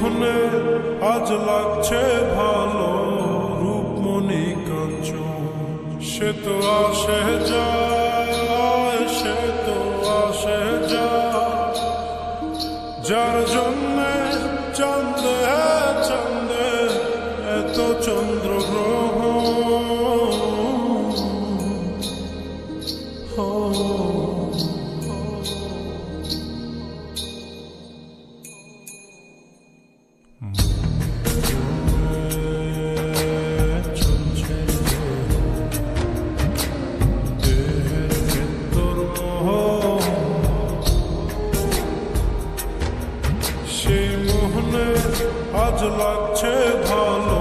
মোহনে আজ লাগছে ভালো রূপমণি কাঞ্চন সে তো আসে যায়, সে তো আসে যার জন্যে চান্দে চান্দে এত চন্দ্রগ্রহ। চলছে আজ ভালো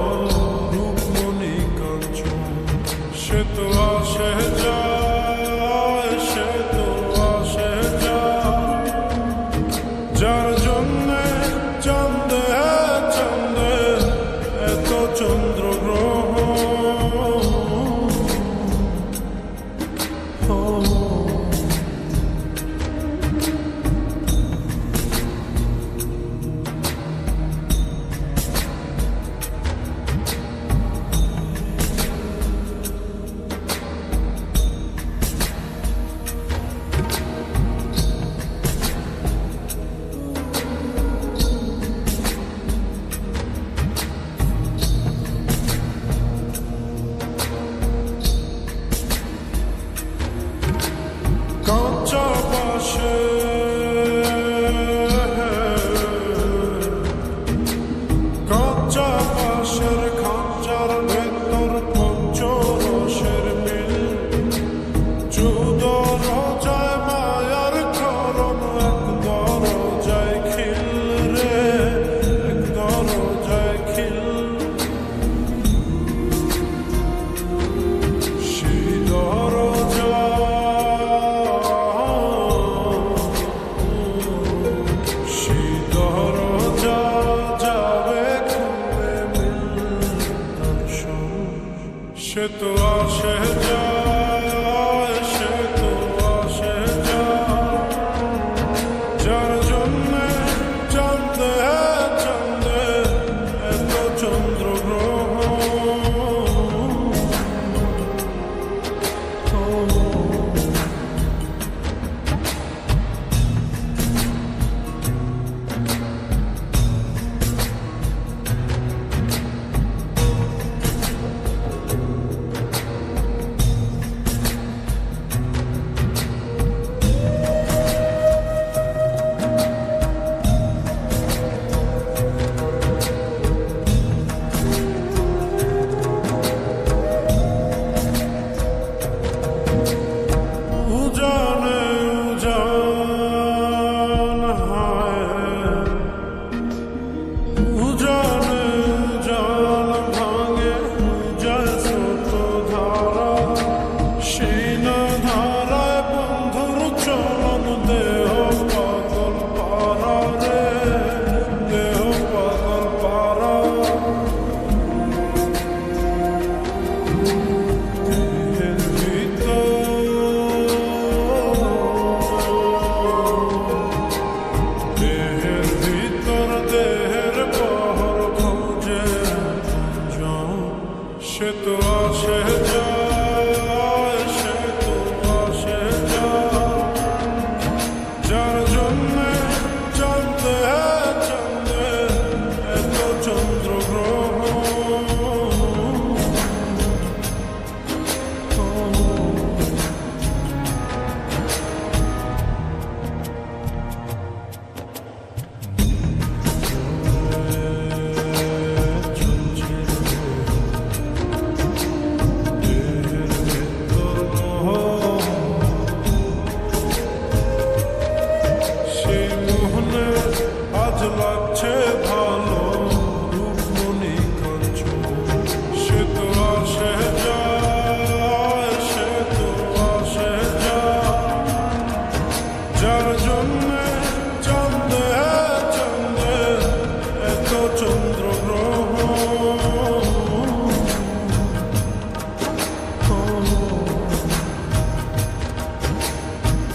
Ще то ще to all.